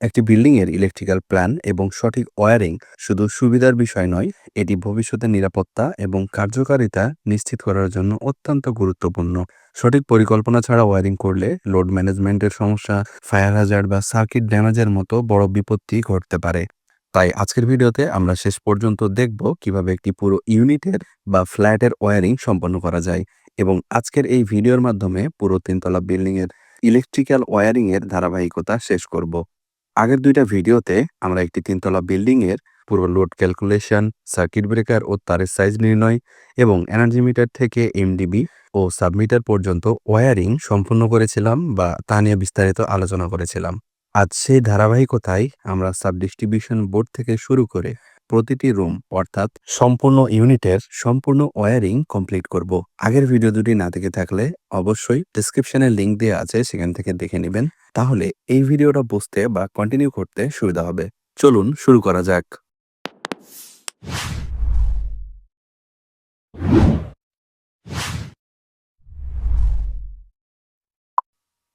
একটি বিল্ডিং এর electrical plan এবং সঠিক ওয়্যারিং শুধু সুবিধার বিষয় নয়, এটি ভবিষ্যতের নিরাপত্তা এবং কার্যকারিতা নিশ্চিত করার জন্য অত্যন্ত গুরুত্বপূর্ণ। সঠিক পরিকল্পনা ছাড়া ওয়্যারিং করলে লোড ম্যানেজমেন্টের সমস্যা ফায়ার হাজার্ড বা সার্কিট ড্যামেজের মতো বড় বিপত্তি ঘটতে পারে। তাই আজকের ভিডিওতে আমরা শেষ পর্যন্ত দেখব কীভাবে একটি পুরো ইউনিটের বা ফ্ল্যাটের ওয়্যারিং সম্পন্ন করা যায় এবং আজকের এই ভিডিওর মাধ্যমে পুরো তিনতলা বিল্ডিং এর ইলেকট্রিক্যাল ওয়্যারিং এর ধারাবাহিকতা শেষ করব। আগের দুইটা ভিডিওতে আমরা একটি তিনতলা বিল্ডিংয়ের পুরো লোড ক্যালকুলেশন, সার্কিট ব্রেকার ও তারের সাইজ নির্ণয় এবং এনার্জি মিটার থেকে এমডিবি ও সাবমিটার পর্যন্ত ওয়ারিং সম্পূর্ণ করেছিলাম বা তা নিয়ে বিস্তারিত আলোচনা করেছিলাম। আজ সেই ধারাবাহিকতায় আমরা সাব ডিস্ট্রিবিউশন বোর্ড থেকে শুরু করে প্রতিটি রুম, অর্থাৎ সম্পূর্ণ ইউনিটের সম্পূর্ণ ওয়ারিং কমপ্লিট করব। আগের ভিডিও দুটি না দেখে থাকলে অবশ্যই ডিসক্রিপশনে লিঙ্ক দেওয়া আছে, সেখান থেকে দেখে নেবেন। তাহলে এই ভিডিওটা বুঝতে বা কন্টিনিউ করতে সুবিধা হবে। চলুন শুরু করা যাক।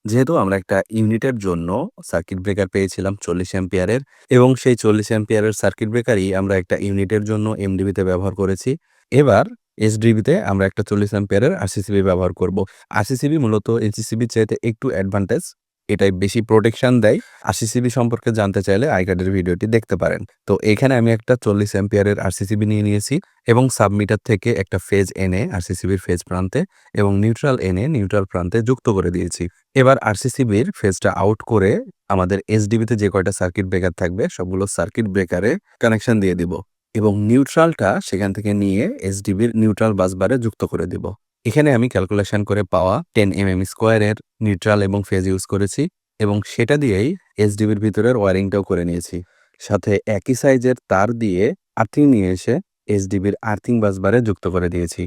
যেহেতু আমরা একটা ইউনিটের জন্য সার্কিট ব্রেকার পেয়েছিলাম চল্লিশ অ্যাম্পিয়ারের এবং সেই চল্লিশ অ্যাম্পিয়ারের সার্কিট ব্রেকারই আমরা একটা ইউনিটের জন্য এমডিবিতে ব্যবহার করেছি। এবার এসডিবিতে আমরা একটা চল্লিশ অ্যাম্পিয়ারের আরসিসিবি ব্যবহার করব। আরসিসিবি মূলত এনসিসিবি চাইতে একটু অ্যাডভান্টেজ এটাই বেশি প্রোটেকশন দেয়। আরসিসিবি সম্পর্কে জানতে চাইলে আইকার্ডের ভিডিওটি দেখতে পারেন। তো এখানে আমি একটা চল্লিশ অ্যাম্পিয়ারের আরসিসিবি নিয়ে নিয়েছি এবং সাবমিটার থেকে একটা ফেজ এনে আরসিসিবির ফেজ প্রান্তে এবং নিউট্রাল এনে নিউট্রাল প্রান্তে যুক্ত করে দিয়েছি। এবার আরসিসিবির ফেজটা আউট করে আমাদের এসডিবিতে যে কয়টা সার্কিট ব্রেকার থাকবে সবগুলো সার্কিট ব্রেকারে কানেকশন দিয়ে দিব এবং নিউট্রালটা সেখান থেকে নিয়ে এসডিবির নিউট্রাল বাসবারে যুক্ত করে দিব। এখানে আমি ক্যালকুলেশন করে পাওয়া টেন এম এম স্কোয়ারের নিউট্রাল এবং ফেজ ইউজ করেছি এবং সেটা দিয়েই এসডিবির ভিতরের ওয়ারিংটাও করে নিয়েছি। সাথে একই সাইজের তার দিয়ে আর্থিং নিয়ে এসে এসডিবির আর্থিং বাসবারে যুক্ত করে দিয়েছি।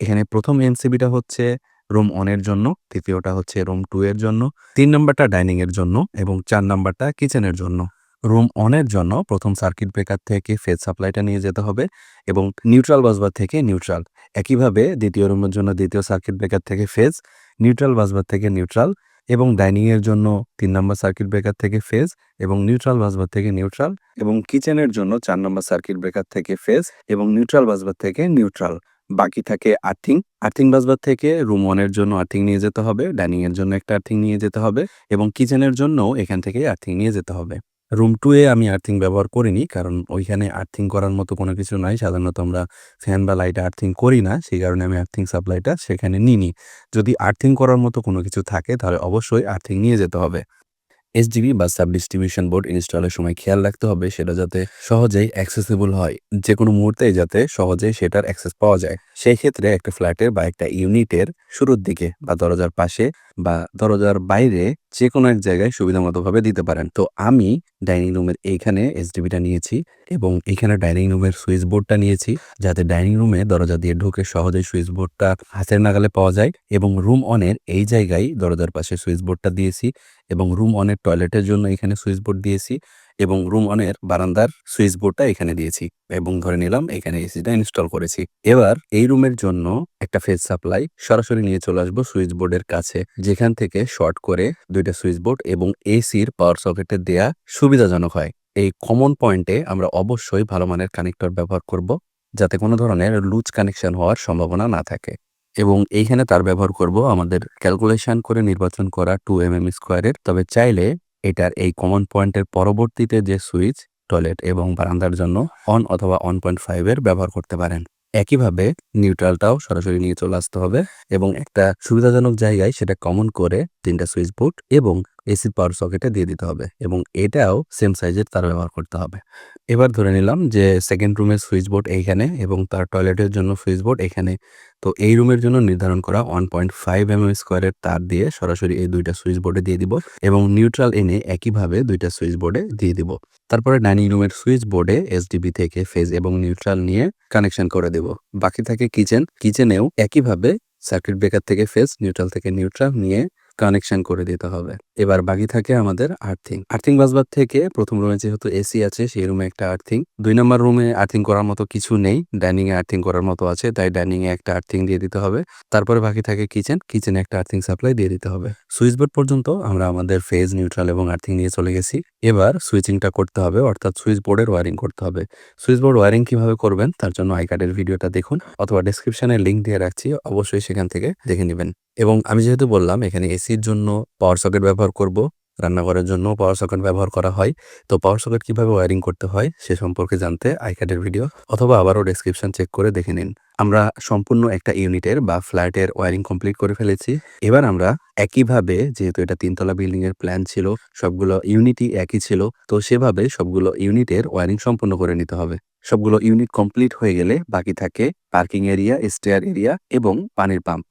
এখানে প্রথম এনসিবিটা হচ্ছে রুম ওয়ানের জন্য, তৃতীয়টা হচ্ছে রুম টু এর জন্য, তিন নম্বরটা ডাইনিং এর জন্য এবং চার নম্বরটা কিচেনের জন্য। রুম অনের জন্য প্রথম সার্কিট ব্রেকার থেকে ফেজ সাপ্লাইটা নিয়ে যেতে হবে এবং নিউট্রাল বাসবার থেকে নিউট্রাল একইভাবে দ্বিতীয় রুমের জন্য দ্বিতীয় সার্কিট ব্রেকার থেকে ফেজ নিউট্রাল বাসবার থেকে নিউট্রাল এবং ডাইনিংয়ের জন্য তিন নম্বর সার্কিট ব্রেকার থেকে ফেজ এবং নিউট্রাল বাসবার থেকে নিউট্রাল এবং কিচেনের জন্য চার নম্বর সার্কিট ব্রেকার থেকে ফেজ এবং নিউট্রাল বাসবার থেকে নিউট্রাল বাকি থাকে আর্থিং আর্থিং বাসবার থেকে রুম ওয়ানের জন্য আর্থিং নিয়ে যেতে হবে ডাইনিংয়ের জন্য একটা আর্থিং নিয়ে যেতে হবে এবং কিচেনের জন্য এখান থেকে আর্থিং নিয়ে যেতে হবে। রুম টু এ আমি আর্থিং ব্যবহার করিনি, কারণ ওইখানে আর্থিং করার মতো কোনো কিছু নাই। সাধারণত আমরা ফ্যান বা লাইটে আর্থিং করি না, সেই কারণে আমি আর্থিং সাপ্লাইটা সেখানে নিইনি। যদি আর্থিং করার মতো কোনো কিছু থাকে, তাহলে অবশ্যই আর্থিং নিয়ে যেতে হবে। এসডিবি বা সাব ডিস্ট্রিবিউশন বোর্ড ইনস্টলের সময় খেয়াল রাখতে হবে, সেটা যাতে সহজেই অ্যাক্সেসিবল হয়। যে কোনো মুহূর্তেই যাতে সহজেই সেটার অ্যাক্সেস পাওয়া যায়। সেই ক্ষেত্রে একটা ফ্ল্যাটের বা একটা ইউনিটের শুরুর দিকে বা দরজার পাশে বা দরজার বাইরে যে কোনো এক জায়গায় সুবিধা মতো ভাবে দিতে পারেন। তো আমি ডাইনিং রুমের এইখানে এসডিবিটা নিয়েছি এবং এখানে ডাইনিং রুমের সুইচ বোর্ডটা নিয়েছি যাতে ডাইনিং রুমে দরজা দিয়ে ঢুকে সহজেই সুইচ বোর্ডটা হাতের নাগালে পাওয়া যায় এবং রুম অনের এই জায়গায় দরজার পাশে সুইচ বোর্ডটা দিয়েছি এবং রুম অনের টয়লেটের জন্য এখানে সুইচ বোর্ড দিয়েছি এবং রুম অনের বারান্দার সুইচ বোর্ডটা এখানে দিয়েছি এবং ধরে নিলাম এখানে এসিটা ইনস্টল করেছি। এবার এই রুমের জন্য একটা ফেজ সাপ্লাই সরাসরি নিয়ে চলে আসব সুইচ বোর্ডের কাছে, যেখান থেকে শর্ট করে দুইটা সুইচ বোর্ড এবং এসির পাওয়ার সকেটে দেয়া সুবিধাজনক হয়। এই কমন পয়েন্টে আমরা অবশ্যই ভালো মানের কানেক্টর ব্যবহার করব, যাতে কোনো ধরনের লুজ কানেকশন হওয়ার সম্ভাবনা না থাকে। এবং এইখানে তার ব্যবহার করব আমাদের ক্যালকুলেশন করে নির্বাচন করা টু এম এম স্কোয়ারের তবে চাইলে এটার এই কমন পয়েন্টের পরবর্তীতে যে সুইচ টয়লেট এবং বারান্দার জন্য অন অথবা অন পয়েন্ট ফাইভের ব্যবহার করতে পারেন। একইভাবে নিউট্রালটাও সরাসরি নিয়ে চলে আসতে হবে এবং একটা সুবিধাজনক জায়গায় সেটা কমন করে তিনটা সুইচ বোর্ড এবং এসি পাওয়ার সকেটে দিয়ে দিতে হবে এবং এটাও সেম সাইজের তার ব্যবহার করতে হবে। এবার ধরে নিলাম যে সেকেন্ড রুমের সুইচ বোর্ড এইখানে এবং তার টয়লেটের জন্য সুইচ বোর্ড এখানে। তো এই রুমের জন্য নির্ধারণ করা ওয়ান পয়েন্ট ফাইভ এম স্কোয়ারের তার দিয়ে সরাসরি এই দুইটা সুইচ বোর্ডে দিয়ে দিব এবং নিউট্রাল এনে একইভাবে দুইটা সুইচ বোর্ডে দিয়ে দিব। তারপরে ডাইনিং রুমের সুইচ বোর্ডে এসডিবি থেকে ফেজ এবং নিউট্রাল নিয়ে কানেকশন করে দেব। বাকি থাকে কিচেন কিচেনেও একইভাবে সার্কিট ব্রেকার থেকে ফেজ নিউট্রাল থেকে নিউট্রাল নিয়ে কানেকশন করে দিতে হবে। এবার বাকি থাকে আমাদের আর্থিং আর্থিং বাজবার থেকে প্রথম রুমে যেহেতু এসি আছে, সেই রুমে একটা আর্থিং দুই নম্বর রুমে আর্থিং করার মতো কিছু নেই। ডাইনিং এ আর্থিং করার মতো আছে, তাই ডাইনিং এ একটা আর্থিং দিয়ে দিতে হবে। তারপরে বাকি থাকে কিচেন কিচেনে একটা আর্থিং সাপ্লাই দিয়ে দিতে হবে। সুইচ বোর্ড পর্যন্ত আমরা আমাদের ফেজ নিউট্রাল এবং আর্থিং নিয়ে চলে গেছি। এবার সুইচিংটা করতে হবে, অর্থাৎ সুইচ বোর্ডের ওয়ারিং করতে হবে। সুইচ বোর্ড ওয়ারিং কীভাবে করবেন, তার জন্য আই কার্ডের ভিডিওটা দেখুন, অথবা ডেসক্রিপশনে লিঙ্ক দিয়ে রাখছি, অবশ্যই সেখান থেকে দেখে নেবেন। এবং আমি যেহেতু বললাম, এখানে এসির জন্য পাওয়ার সকেট ব্যবহার করব। রান্নাঘরের জন্য পাওয়ার সকেট ব্যবহার করা হয়। তো পাওয়ার সকেট কীভাবে ওয়ারিং করতে হয় সে সম্পর্কে জানতে আই কার্ডের ভিডিও অথবা আবারও ডেসক্রিপশন চেক করে দেখে নিন। আমরা সম্পূর্ণ একটা ইউনিটের বা ফ্ল্যাটের ওয়ারিং কমপ্লিট করে ফেলেছি। এবার আমরা একইভাবে, যেহেতু এটা তিনতলা বিল্ডিং এর প্ল্যান ছিল, সবগুলো ইউনিটই একই ছিল, তো সেভাবে সবগুলো ইউনিটের ওয়ারিং সম্পূর্ণ করে নিতে হবে। সবগুলো ইউনিট কমপ্লিট হয়ে গেলে বাকি থাকে পার্কিং এরিয়া স্টেয়ার এরিয়া এবং পানির পাম্প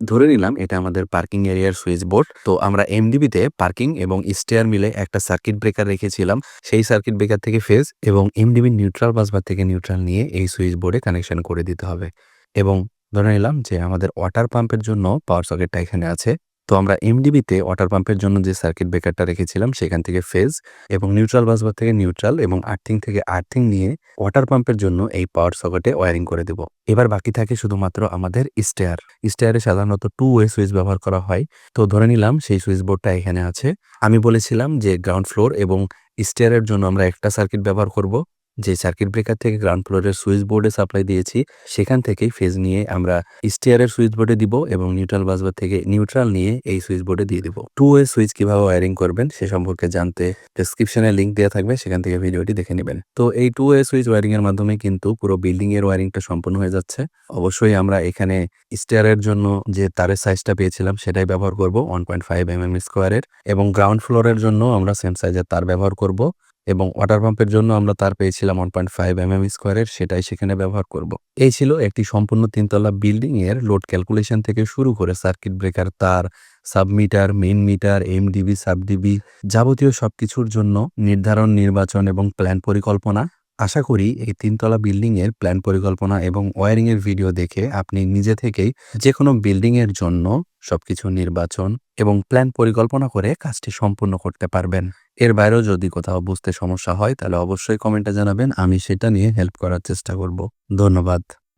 ধরে নিলাম এটা আমাদের পার্কিং এরিয়ার সুইচ বোর্ড তো আমরা এমডিবিতে পার্কিং এবং স্টেয়ার মিলে একটা সার্কিট ব্রেকার রেখেছিলাম। সেই সার্কিট ব্রেকার থেকে ফেজ এবং এমডিবি নিউট্রাল বাসবার থেকে নিউট্রাল নিয়ে এই সুইচ বোর্ডে কানেকশন করে দিতে হবে। এবং ধরে নিলাম যে আমাদের ওয়াটার পাম্পের জন্য পাওয়ার সকেটটা এখানে আছে। তো আমরা এমডিবিতে ওয়াটার পাম্পের জন্য যে সার্কিট ব্রেকারটা রেখেছিলাম, সেখান থেকে ফেজ এবং নিউট্রাল বাসবার থেকে নিউট্রাল এবং আর্থিং থেকে আর্থিং নিয়ে ওয়াটার পাম্পের জন্য এই পাওয়ার সকেটে ওয়ারিং করে দেব। এবার বাকি থাকে শুধুমাত্র আমাদের স্টেয়ার স্টেয়ারে সাধারণত টু ওয়ে সুইচ ব্যবহার করা হয়। তো ধরে নিলাম সেই সুইচ বোর্ডটা এখানে আছে। আমি বলেছিলাম যে গ্রাউন্ড ফ্লোর এবং স্টেয়ারের জন্য আমরা একটা সার্কিট ব্যবহার করব। যে সার্কিট ব্রেকার থেকে গ্রাউন্ড ফ্লোরের সুইচ বোর্ডে সাপ্লাই দিয়েছি, সেখান থেকেই ফেজ নিয়ে আমরা স্টেয়ারের সুইচ বোর্ডে দিব এবং নিউট্রাল বাসবার থেকে নিউট্রাল নিয়ে এই সুইচ বোর্ডে দিয়ে দিব। টু ওয়ে সুইচ কীভাবে ওয়ারিং করবেন সে সম্পর্কে জানতে ডেসক্রিপশনে লিঙ্ক দেওয়া থাকবে, সেখান থেকে ভিডিওটি দেখে নেবেন। তো এই টু ওয়ে সুইচ ওয়ারিং এর মাধ্যমে কিন্তু পুরো বিল্ডিং এর ওয়ারিংটা সম্পূর্ণ হয়ে যাচ্ছে। অবশ্যই আমরা এখানে স্টেয়ারের জন্য যে তারের সাইজটা পেয়েছিলাম, সেটাই ব্যবহার করব one point five M M স্কোয়ারের এবং গ্রাউন্ড ফ্লোরের জন্য আমরা সেম সাইজের তার ব্যবহার করব। এবং ওয়াটার পাম্পের জন্য আমরা তার পেয়েছিলাম one point five M M স্কোয়ারের সেটাই সেখানে ব্যবহার করব। এই ছিল একটি সম্পূর্ণ তিনতলা বিল্ডিং এর লোড ক্যালকুলেশন থেকে শুরু করে সার্কিট ব্রেকার তার submeter main meter M MDB sub DB যাবতীয় সবকিছুর জন্য নির্ধারণ, নির্বাচন এবং প্ল্যান পরিকল্পনা আশা করি এই তিনতলা বিল্ডিংয়ের প্ল্যান পরিকল্পনা এবং ওয়ারিংয়ের ভিডিও দেখে আপনি নিজে থেকেই যে কোনো বিল্ডিং এর জন্য সবকিছু নির্বাচন এবং প্ল্যান পরিকল্পনা করে কাজটি সম্পূর্ণ করতে পারবেন। এর বাইরেও যদি কোথাও বুঝতে সমস্যা হয়, তাহলে অবশ্যই কমেন্টে জানাবেন, আমি সেটা নিয়ে হেল্প করার চেষ্টা করব। ধন্যবাদ।